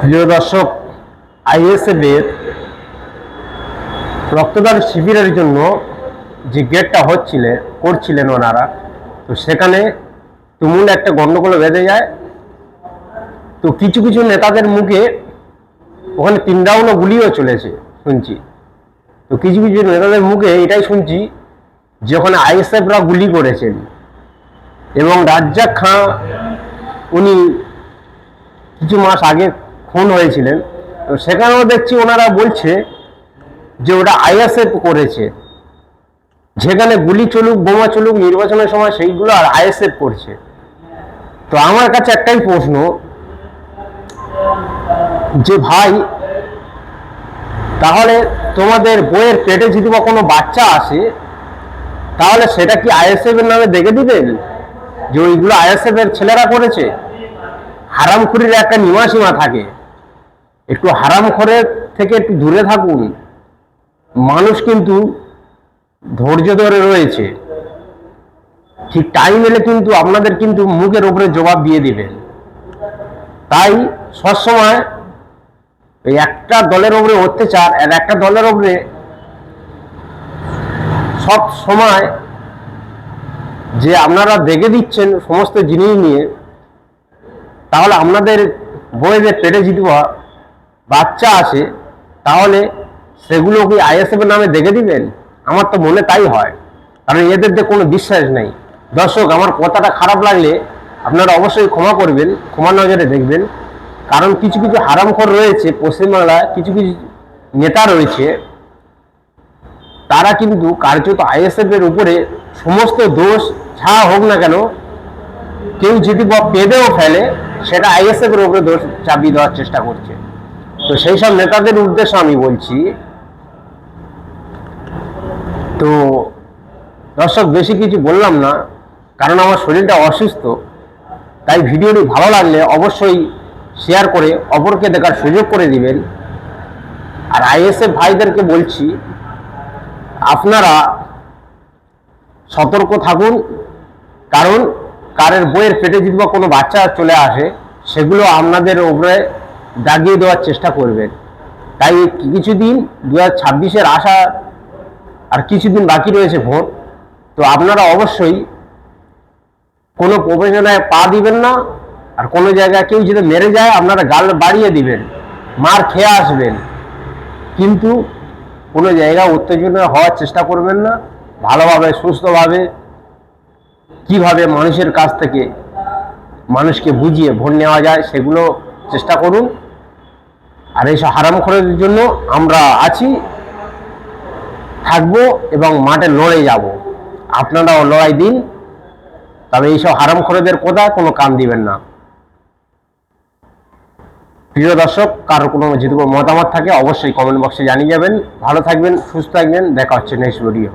প্রিয় দর্শক আইএসএফ এর রক্তদান শিবিরের জন্য যে গেটটা হচ্ছিল, করছিলেন ওনারা। তো সেখানে তুমুল একটা গন্ডগোল বেঁধে যায়। তো কিছু কিছু নেতাদের মুখে ওখানে তিন রাউন্ড গুলিও চলেছে, শুনছি। তো কিছু কিছু নেতাদের মুখে এটাই শুনছি যে ওখানে আইএসএফরা গুলি করেছেন। এবং রাজ্জাক খাঁ, উনি কিছু মাস আগে খুন হয়েছিলেন। তো সেখানেও দেখছি ওনারা বলছে যে ওটা আইএসএফ করেছে। যেখানে গুলি চলুক, বোমা চলুক, নির্বাচনের সময় সেইগুলো আর আইএসএফ করছে। তো আমার কাছে একটাই প্রশ্ন, যে ভাই, তাহলে তোমাদের বইয়ের পেটে যদি বা কোনো বাচ্চা আসে, তাহলে সেটা কি আইএসএফ এর নামে দেখে দিবেন যে ওইগুলো আইএসএফ এর ছেলেরা করেছে? হারামখুরির একটা নিমাসীমা থাকে। একটু হারামখোরের থেকে একটু দূরে থাকুন। মানুষ কিন্তু ধৈর্য ধরে রয়েছে। ঠিক টাইম এলে কিন্তু আপনাদের কিন্তু মুখের উপরে জবাব দিয়ে দিবেন। তাই সবসময় এই একটা দলের উপরে অত্যাচার আর একটা দলের ওপরে সব সময় যে আপনারা দেখে দিচ্ছেন সমস্ত জিনিস নিয়ে, তাহলে আপনাদের বইয়েদের পেটে যদি বা- বাচ্চা আসে, তাহলে সেগুলো কি আইএসএফ এর নামে দেখে দিবেন? আমার তো মনে তাই হয়। কারণ এদের দিয়ে কোনো বিশ্বাস নেই। দর্শক, আমার কথাটা খারাপ লাগলে আপনারা অবশ্যই ক্ষমা করবেন ক্ষমা নজরে দেখবেন। কারণ কিছু কিছু হারামখোর রয়েছে পশ্চিমবাংলায় কিছু কিছু নেতা রয়েছে। তারা কিন্তু কার্যত আইএসএফ এর উপরে সমস্ত দোষ, যা হোক না কেন, কেউ যদি পেদেও ফেলে, সেটা আইএসএফ এর উপরে দোষ চাপিয়ে দেওয়ার চেষ্টা করছে। তো সেই সব নেতাদের উদ্দেশ্যে আমি বলছি, তো দর্শক, বেশি কিছু বললাম না, কারণ আমার শরীরটা অসুস্থ, তাই ভিডিওটি ভালো লাগলে অবশ্যই শেয়ার করে অপরকে দেখার সুযোগ করে দিবেন। আর আইএসএফ ভাইদেরকে বলছি, আপনারা সতর্ক থাকুন, কারণ কারের বইয়ের পেটে যদি বা কোনো বাচ্চা চলে আসে, সেগুলো আপনাদের উপরে দাগিয়ে দেওয়ার চেষ্টা করবেন। তাই কিছুদিন দু হাজার ছাব্বিশের আশা আর কিছুদিন বাকি রয়েছে ভোট। তো আপনারা অবশ্যই কোনো প্রবেশনায় পা দিবেন না আর কোনো জায়গায় কেউ যদি মেরে যায়, আপনারা গাল বাড়িয়ে দিবেন, মার খেয়ে আসবেন। কিন্তু কোনো জায়গায় উত্তেজনা হওয়ার চেষ্টা করবেন না। ভালোভাবে, সুস্থভাবে, কীভাবে মানুষের কাছ থেকে মানুষকে বুঝিয়ে ভোট নেওয়া যায়, সেগুলো চেষ্টা করুন। আর এইসব হারামখোরের জন্য আমরা আছি, থাকব এবং মাঠে লড়ে যাব। আপনারাও লড়াই দিন, তবে এইসব হারামখোরেদের কোথায় কোনো কান দিবেন না। প্রিয় দর্শক কারও কোনো যদি মতামত থাকে অবশ্যই কমেন্ট বক্সে জানিয়ে যাবেন। ভালো থাকবেন, সুস্থ থাকবেন, দেখা হচ্ছে নেক্সট ভিডিও